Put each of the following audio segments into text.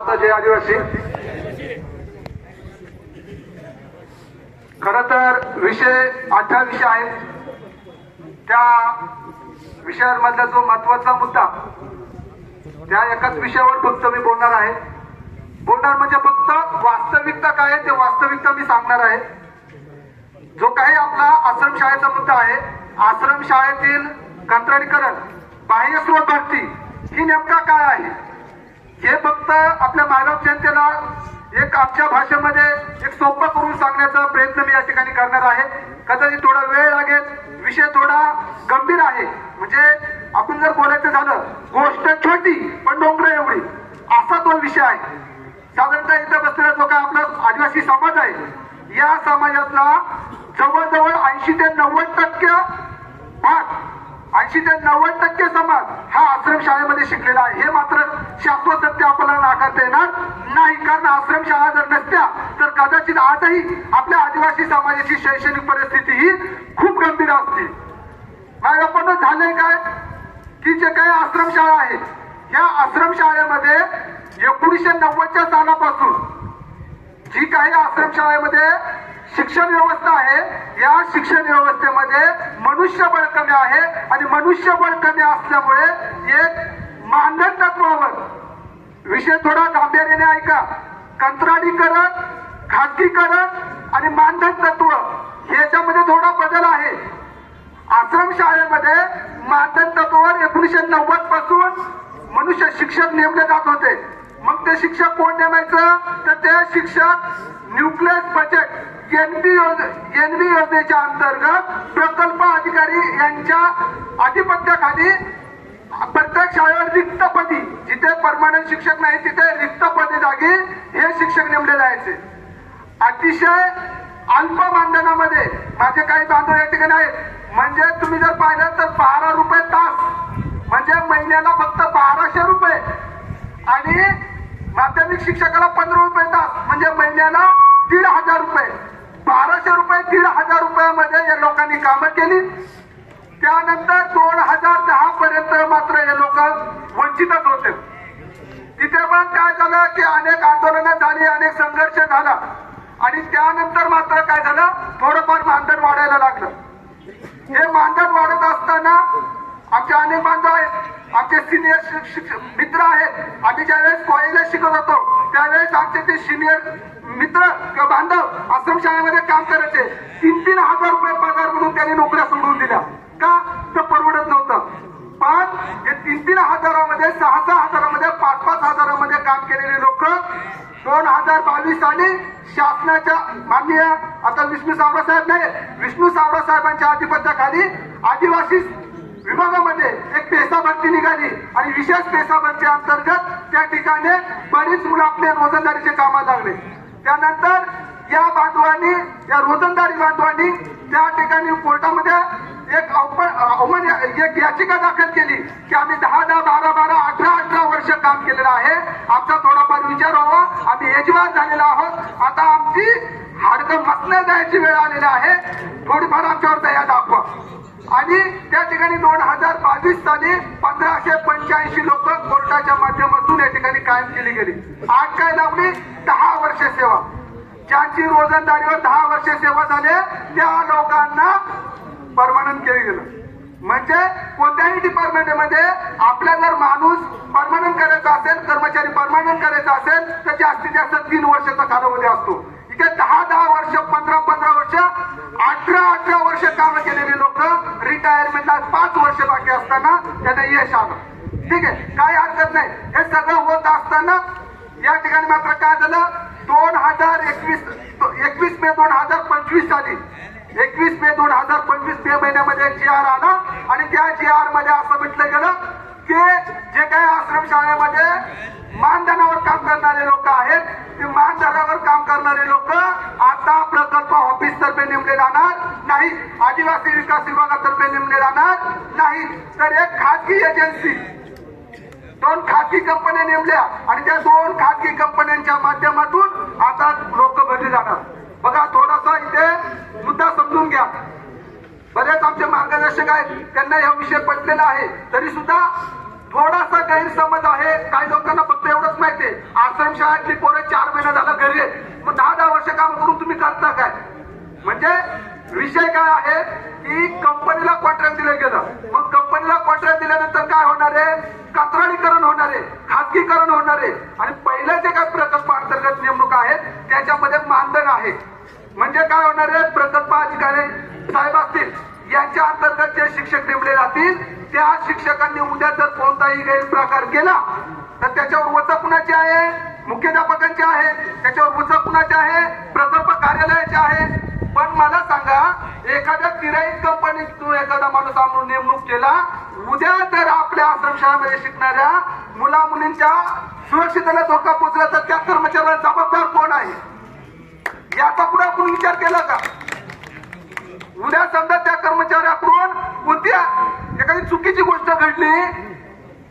जे आदिवासी. खर तर विषय अठरा विषय आहेत. त्या विषयांमधला जो महत्त्वाचा मुद्दा त्या एकाच विषयावर फक्त मी बोलणार आहे. बोलणार म्हणजे फक्त वास्तविकता काय आहे ते वास्तविकता मी सांगणार आहे. जो काही आपला आश्रमशाळेचा मुद्दा आहे आश्रमशाळेतील कंत्राटीकरण बाह्य स्रोत भरती ही नेमका काय आहे? हे फक्त आपल्या मानव जनतेला एक आमच्या भाषेमध्ये एक सोपं करून सांगण्याचा प्रयत्न मी या ठिकाणी करणार आहे. कदाचित थोडा वेळ लागेल विषय थोडा गंभीर आहे. म्हणजे आपण जर बोलायचं झालं गोष्ट छोटी पण डोंगर एवढी असा तो विषय आहे. साधारणतः इथं बसलेला जो काय आपला आदिवासी समाज आहे या समाजातला जवळजवळ ऐंशी ते नव्वद टक्के भाग ऐंशी ते नव्वद टक्के समाज हा आश्रमशाळेमध्ये शिकलेला आहे. हे मात्र शाश्वत सत्य आपल्याला नाकारता येणार नाही. कारण आश्रमशाळा जर नसत्या तर कदाचित आजही आपल्या आदिवासी समाजाची शैक्षणिक परिस्थिती ही खूप गंभीर असते. पण झालंय काय? की जे काही आश्रमशाळा आहेत या आश्रमशाळेमध्ये एकोणीसशे नव्वदच्या सालापासून जी काही आश्रमशाळेमध्ये शिक्षण व्यवस्था आहे. या शिक्षण व्यवस्थेमध्ये मनुष्यबळ कमी आहे आणि मनुष्यबळ कमी असल्यामुळे एक मानधन तत्वावर. विषय थोडा गांभीर्याने ऐका. कंत्राटीकरण खाजगीकरण आणि मानधन तत्व याच्यामध्ये थोडा बदल आहे. आश्रम शाळेमध्ये मानधन तत्वावर एकोणीसशे नव्वदपासून मनुष्य शिक्षक नेमले जात होते. मग ते शिक्षक कोण नेमायचं? तर ते शिक्षक न्यूक्लियस बजेट एनबी एनबी योजनेच्या अंतर्गत प्रकल्प अधिकारी यांच्या आधिपत्याखाली प्रत्येक शाळेवर रिक्त पदी जिथे परमानंट शिक्षक नाही तिथे रिक्त पदी जागी हे शिक्षक नेमलेले जायचे. अतिशय अल्प मानधनामध्ये माझे काही बांधव या ठिकाणी आहेत. म्हणजे तुम्ही जर पाहिलं तर बारा रुपये तास म्हणजे महिन्याला फक्त बाराशे रुपये. आणि माध्यमिक शिक्षकाला पंधरा रुपये तास म्हणजे महिन्याला दीड हजार रुपये. बाराशे रुपये दीड हजार रुपयामध्ये या लोकांनी कामं केली. त्यानंतर दोन हजार दहा पर्यंत मात्र हे लोक वंचितच होते. तिथे पण काय झालं की अनेक आंदोलनं झाली अनेक संघर्ष झाला. आणि त्यानंतर मात्र काय झालं? थोडंफार मानधन वाढायला लागलं. हे मानधन वाढत असताना आमचे अनेक बांधव आहेत. आमचे सिनियर मित्र आहेत. आम्ही ज्यावेळेस कॉलेजला शिकत होतो त्यावेळेस आमचे ते सिनियर मित्र किंवा बांधव आश्रमशाळेमध्ये काम करायचे. तीन तीन हजार रुपये पगार म्हणून त्यांनी नोकऱ्या सोडून दिल्या. का? तर परवडत नव्हतं. पण हे तीन तीन हजारामध्ये सहा सहा हजारामध्ये पाच पाच हजारामध्ये काम केलेले लोक दोन हजार बावीस साली शासनाच्या माननीय आता विष्णू साबासाहेब नाही विष्णू साबासाहेबांच्या आधिपत्याखाली आदिवासी विभागामध्ये एक पेसा भरती निघाली आणि विशेष पेसा भरती अंतर्गत त्या ठिकाणी बरीच मुलं आपले रोजंदारीचे कामा लागले. त्यानंतर या बांधवांनी या रोजंदारी बांधवांनी त्या ठिकाणी कोर्टामध्ये एक अवमान एक याचिका दाखल केली की आम्ही दहा दहा बारा बारा अठरा अठरा वर्ष काम केलेलं आहे. आमचा थोडाफार विचार व्हावा. आम्ही यजमान झालेलो आहोत. आता आमची हाडकं मसण्या जायची वेळ आलेली आहे. थोडीफार आमच्यावर दया दाखवा. आणि त्या ठिकाणी दोन हजार बावीस साली पंधराशे पंच्याऐंशी लोक कोर्टाच्या माध्यमातून या ठिकाणी कायम केली गेली. आठ काय लावली दहा वर्ष सेवा. ज्यांची रोजंदारीवर दहा वर्ष सेवा झाली त्या लोकांना परमानंट केलं गेलं. म्हणजे कोणत्याही डिपार्टमेंटमध्ये आपला जर माणूस परमानंट करायचा असेल कर्मचारी परमानंट करायचा असेल तर जास्तीत जास्त तीन वर्षाचा कालावधी असतो. ते दहा दहा वर्ष पंधरा पंधरा वर्ष अठरा अठरा वर्ष काम केलेले लोक रिटायरमेंटला पाच वर्ष बाकी असताना त्यांना यश आलं. ठीक आहे? काही हरकत नाही. हे सगळं होत असताना या ठिकाणी मात्र काय झालं? दोन हजार एकवीस एकवीस मे दोन हजार पंचवीस साली एकवीस मे दोन हजार पंचवीस मे महिन्यामध्ये जी आर आला आणि त्या जी आरमध्ये असं म्हटलं गेलं की जे काही आश्रमशाळेमध्ये मानधनावर काम करणारे लोक आहेत. ते मानधनावर काम करणारे लोक आता प्रकल्प ऑफिस तर्फे नेमले जाणार नाही. आदिवासी विकास विभागातर्फे नेमले जाणार नाही. तर एक खाजगी एजन्सी दोन खाजगी कंपन्या नेमल्या आणि त्या दोन खाजगी कंपन्यांच्या माध्यमातून आता लोक भरली जाणार. बघा थोडासा इथे मुद्दा समजून घ्या. बरेच आमचे मार्गदर्शक आहेत. त्यांना हा विषय पटलेला आहे. तरी सुद्धा थोडासा गैरसमज आहे. काही लोकांना फक्त एवढंच माहितीये आश्रमशाळेतली पोरं चार महिने झालं घरी मग दहा दहा वर्ष काम करून तुम्ही करता काय? म्हणजे विषय काय आहे की कंपनीला कॉन्ट्रॅक्ट दिलं गेलं. मग कंपनीला कॉन्ट्रॅक्ट दिल्यानंतर काय होणार आहे? कात्राणीकरण होणार आहे. खाजगीकरण होणार आहे. आणि पहिले जे काही प्रकल्प अंतर्गत नेमणूक आहे त्याच्यामध्ये मानधन आहे. म्हणजे काय होणार आहे? प्रकल्प अधिकारी साहेब असतील. यांच्या अंतर्गत जे शिक्षक नेमले जातील त्या शिक्षकांनी उद्या जर कोणताही गैरप्रकार केला तर त्याच्यावर वचा कुणाचे आहे? मुख्याध्यापकांचे आहे. त्याच्यावर वचा कुणाचे आहे? प्रकल्प कार्यालयाचे आहे. पण मला सांगा एखाद्या किराईत कंपनीत एखादा माणूस आणून नेमणूक केला उद्या जर आपल्या आश्रमशाळामध्ये शिकणाऱ्या मुला मुलींच्या सुरक्षितेला धोका पोचला तर त्या कर्मचाऱ्याला जबाबदार कोण आहे? याचा पुढे आपण विचार केला का उद्या समजा त्या कर्मचाऱ्याकडून कोणत्या एखादी चुकीची गोष्ट घडली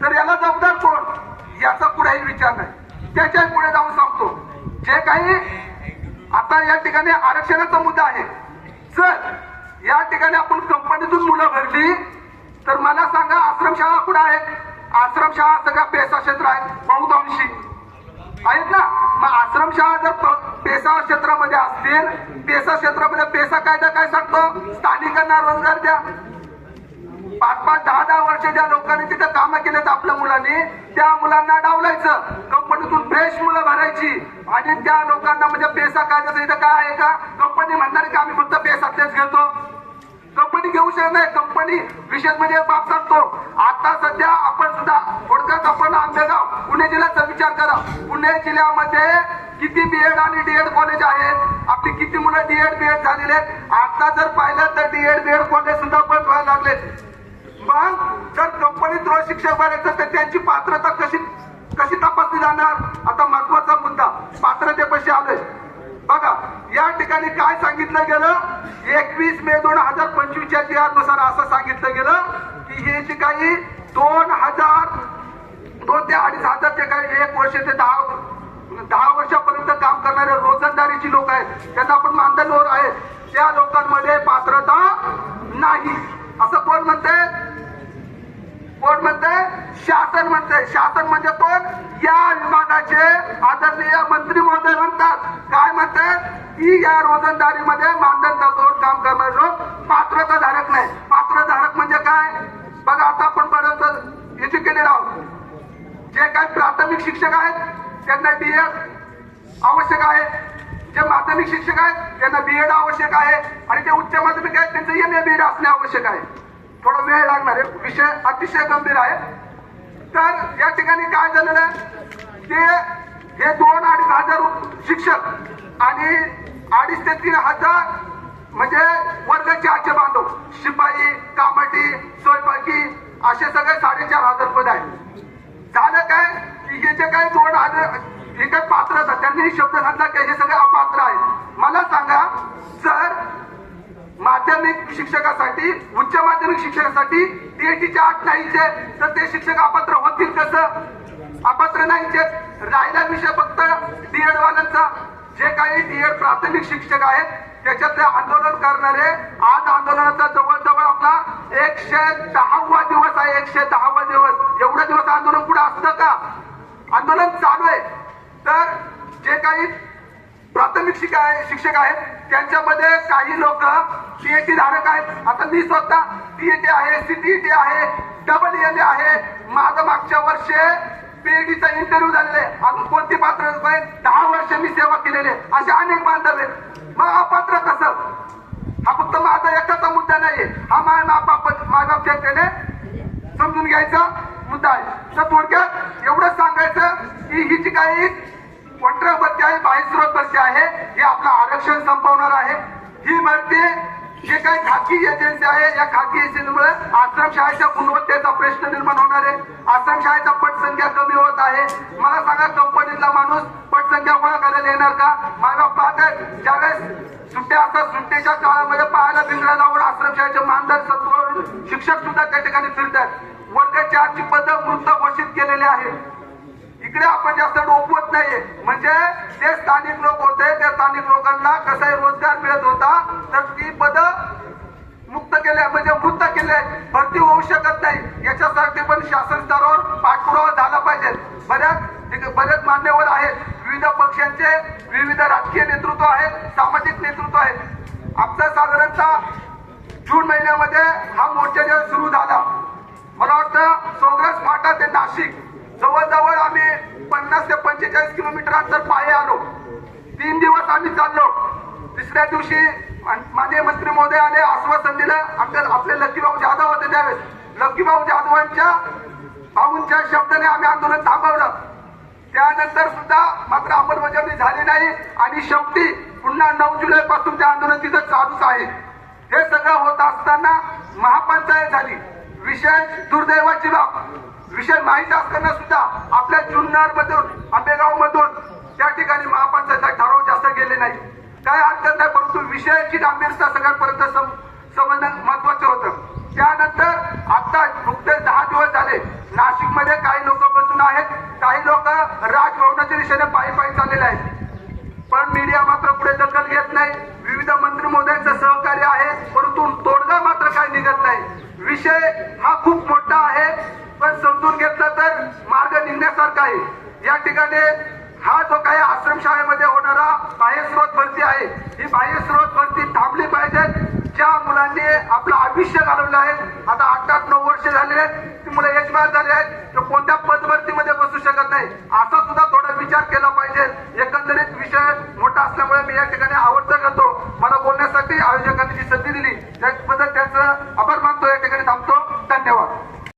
तर याला जबाबदार कोण याचा पुढेही विचार नाही त्याच्या पुढे जाऊन सांगतो जे काही आता या ठिकाणी आरक्षणाचा मुद्दा आहे. सर या ठिकाणी आपण कंपनीतून मुलं भरली तर मला सांगा आश्रमशाळा कुठं आहेत आश्रमशाळा सगळ्या पेसा क्षेत्र आहेत बहुतांशी. आहेत ना? मग आश्रमशाळा जर प- पेसा क्षेत्रामध्ये असतील पेसा क्षेत्रामध्ये पेसा कायदा काय सांगतो? स्थानिकांना रोजगार द्या. पाच पाच दहा दहा वर्ष ज्या लोकांनी तिथे कामं केलेत आपल्या मुलांनी त्या मुलांना डावलायचं. कंपनीतून फ्रेश मुलं भरायची. आणि त्या लोकांना म्हणजे पेसा कायद्याचं इथं काय आहे का? कंपनी म्हणणार की आम्ही फक्त पेसातलेच घेतो. कंपनी घेऊ शकत नाही. कंपनी विशेष म्हणजे बाप बाब सांगतो आता सध्या आपण सुद्धा थोडक्यात आपण आंबेगाव पुणे जिल्ह्याचा विचार करा. पुणे जिल्ह्यामध्ये किती बीएड आणि डीएड कॉलेज आहेत? आपली किती मुलं डीएड बीएड झालेले आहेत? आता जर पाहिलं तर डीएड बीएड कॉलेज सुद्धा बंद व्हायला लागले मग जर कंपनीत रोज शिक्षक भरायचं तर त्यांची पात्रता कशी कशी तपासली जाणार? आता महत्त्वाचा मुद्दा पात्रतेपाशी आलोय बघा या ठिकाणी काय सांगितलं गेलं? एकवीस मे दोन हजार पंचवीसच्या जी असं सांगितलं गेलं की हे जे काही दोन हजार दोन ते अडीच हजार जे काही एक वर्ष ते दहा दहा वर्षापर्यंत काम करणारे रोजंदारीची लोक आहेत त्यांना आपण मानधन आहे. त्या लोकांमध्ये पात्रता नाही. असं कोण कोण म्हणते शासन म्हणते शासन म्हणजे कोण? या विभागाचे आदरणीय मंत्री महोदय म्हणतात. काय म्हणतात? की या रोजंदारीमध्ये मानधन काम करणारे लोक पात्रता धारक नाही. पात्र धारक म्हणजे काय? बघा आता आपण बरंच एज्युकेटेड आहोत. जे काही प्राथमिक शिक्षक आहेत त्यांना डीएड आवश्यक आहे. जे माध्यमिक शिक्षक आहेत त्यांना बीएड आवश्यक आहे. आणि जे उच्च माध्यमिक आहेत त्यांचं एम ए बीएड असणे आवश्यक आहे. थोडा वेळ लागणार आहे. विषय अतिशय गंभीर आहे. तर या ठिकाणी काय झालेलं आहे? ते हे दोन अडीच हजार शिक्षक आणि अडीच ते तीन हजार म्हणजे वर्ग चारचे बांधव शिपाई कामटी स्वयंपाकी असे सगळे साडेचार हजार पद आहेत झालं काय? की हे जे काही दोन हजार हे काही पात्र त्यांनी शब्द सांगला की हे सगळे अपात्र आहेत. मला सांगा सर माध्यमिक शिक्षकासाठी उच्च माध्यमिक शिक्षकासाठी टीएटीच्या आठ नाहीचे. तर ते शिक्षक अपात्र होतील कसं? अपात्र नाहीचे राहिला विषय फक्त डीएड वाल्यांचा. जे काही डीएड प्राथमिक शिक्षक आहेत त्याच्यातले आंदोलन करणारे आज आंदोलनाचा जवळजवळ आपला एकशे दहावा दिवस आहे. एकशे दहावा दिवस. एवढा दिवस आंदोलन पुढे असतं का? आंदोलन चालू आहे. तर जे काही शिक्षिका आहे शिक्षक आहेत. त्यांच्यामध्ये काही लोक सीएटी धारक आहेत. आता मी स्वतः सीएटी आहे सीटीईटी आहे डबल एल आहे. माझं मागच्या वर्षे पीएडीचा इंटरव्ह्यू झालेला आहे. अजून कोणती पात्र दहा वर्ष मी सेवा केलेली आहे. असे अनेक बांधव आहेत. मग अपात्र कसं? हा फक्त माझा एकटाचा मुद्दा नाही हा माय बाप मायबाप जनतेने समजून घ्यायचा मुद्दा आहे. तर थोडक्यात एवढंच सांगायचं की ही जी काही बाह्यस्रोत आहे हे आपलं आरक्षण संपवणार आहे. ही भरती जे काही खाकी एजन्सी आहे या खाकी एजन्सीमुळे आश्रमशाळेच्या गुणवत्तेचा प्रश्न निर्माण होणार आहे. आश्रमशाळेचा पटसंख्या कमी होत आहे. मला सांगा कंपनीतला माणूस पटसंख्या गोळा करायला येणार का? माझ्या पाहतात ज्यावेळेस सुट्ट्या असतात सुट्टीच्या काळामध्ये पाहायला भिंगरा आश्रम आश्रमशाळेचे मानधन सत्व शिक्षक सुद्धा त्या ठिकाणी फिरतात. वर्ग चारची पद वृत्त घोषित केलेले आहे इकडे आपण जास्त डोकवत नाहीये. म्हणजे ते स्थानिक लोक होते त्या स्थानिक लोकांना कसाही रोजगार मिळत होता तर ती पद मुक्त केले म्हणजे मृत केले. भरती होऊ शकत नाही. याच्यासाठी पण शासन स्तरावर पाठपुरावा झाला पाहिजे. बऱ्याच एक- बरेच मान्यवर आहेत. विविध पक्षांचे विविध राजकीय नेतृत्व आहेत सामाजिक नेतृत्व आहेत आमचा साधारणतः जून महिन्यामध्ये हा मोर्चा जेव्हा सुरू झाला. मला वाटतं सोग्रस फाटा ते नाशिक जवळजवळ पन्नास ते पंचेचाळीस किलोमीटर अंतर पायी आलो. तीन दिवस आम्ही चाललो. तिसऱ्या दिवशी माझे माननीय मंत्री आले आश्वासन दिलं आमच्या आपले लक्कीभाऊ जाधव होते त्यावेळेस. लक्कीभाऊ जाधवांच्या भाऊंच्या शब्दाने आम्ही आंदोलन थांबवलं. त्यानंतर सुद्धा मात्र अंमलबजावणी झाली नाही आणि शेवटी पुन्हा नऊ जुलै पासून ते आंदोलन तिथं चालूच आहे. हे सगळं होत असताना महापंचायत झाली. विशेष दुर्दैवाची बाब. विषय माहीत असताना सुद्धा आपल्या जुन्नर मधून आंबेगाव मधून त्या ठिकाणी महापंचायत ठराव जास्त गेले नाही काय अडचण नाही परंतु विषयाची गांभीरता सगळ्यांपर्यंत सम- समजणं महत्वाचं होतं. त्यानंतर आता नुकतेच दहा दिवस झाले नाशिकमध्ये काही लोक बसून आहेत. काही लोक राजभवनाच्या दिशेने पायी पायी चाललेले आहेत. पण मीडिया मात्र पुढे दखल घेत नाही. विविध मंत्री महोदयांचं सहकार्य आहे परंतु तोडगा मात्र काही निघत नाही. विषय हा खूप मोठा आहे. तर मार्ग निघण्यासारखा आहे. या ठिकाणी हा जो काही आश्रमशाळेमध्ये होणारा बाह्यस्रोत भरती आहे ही बाह्यस्रोत भरती थांबली पाहिजे. ज्या मुलांनी आपलं आयुष्य घालवलं आहे आता आठ आठ नऊ वर्ष झाले आहेत ती मुलं यशमान झाले आहेत.